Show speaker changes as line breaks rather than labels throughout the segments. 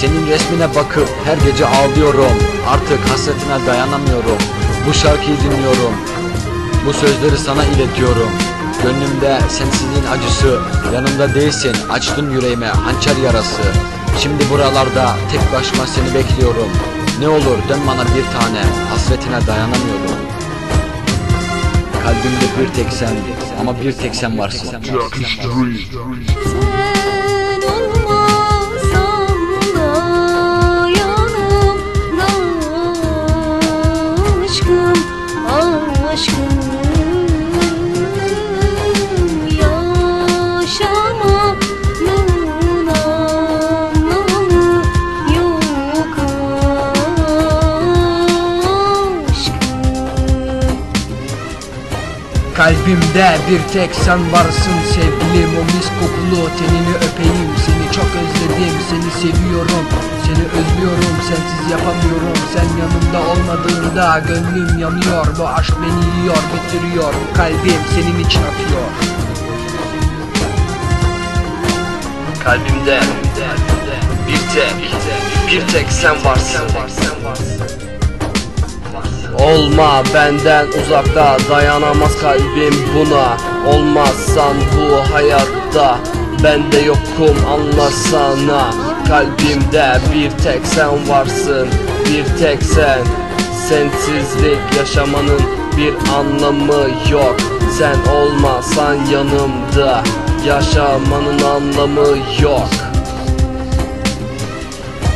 Senin resmine bakıp her gece ağlıyorum. Artık hasretine dayanamıyorum. Bu şarkıyı dinliyorum. Bu sözleri sana iletiyorum. Gönlümde sensizliğin acısı Yanımda değilsin açtın yüreğime hançer yarası. Şimdi buralarda tek başıma seni bekliyorum. Ne olur dön bana bir tane Hasretine dayanamıyorum. Kalbimde bir tek sen Ama bir tek sen varsın.
Aşkım, aşkım
Kalbimde bir tek sen varsın sevgilim. O mis kokulu tenini öpeyim. Seni çok özledim seni seviyorum. Seni özlüyorum sensiz yapamıyorum. Sen yanımda olmadığında gönlüm yanıyor. Bu aşk beni yiyor bitiriyor. Kalbim senin için atıyor
Kalbimde bir tek, bir tek sen varsın Olma benden uzakta dayanamaz kalbim buna. Olmazsan bu hayatta ben de yokum anlasana Kalbimde bir tek sen varsın bir tek sen. Sensizlik yaşamanın bir anlamı yok. Sen olmasan yanımda yaşamanın anlamı yok.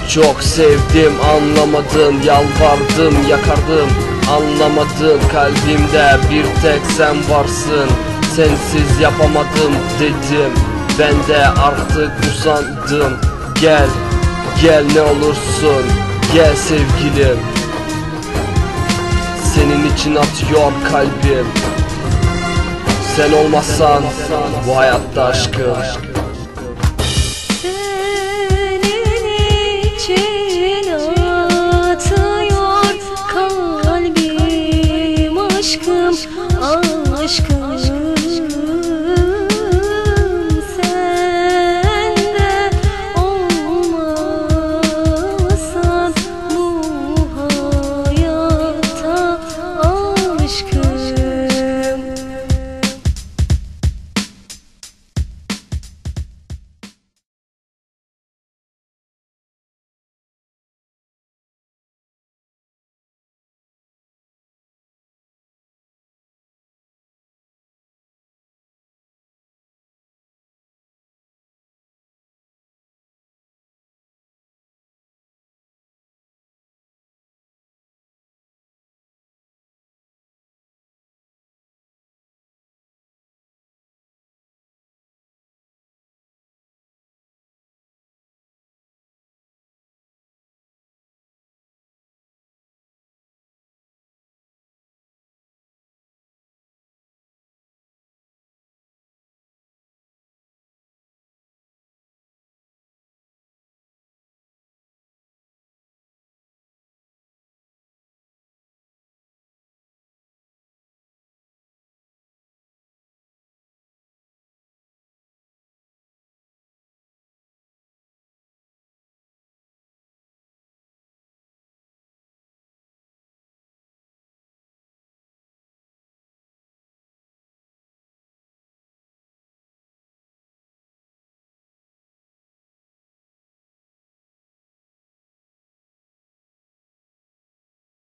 Çok sevdim anlamadın Yalvardım yakardım anlamadın Kalbimde bir tek sen varsın. Sensiz yapamadım dedim. Ben de artık usandım. Gel gel ne olursun. Gel sevgilim. Senin için atıyor kalbim. Sen olmazsan bu hayatta aşkım
aşkım aşkım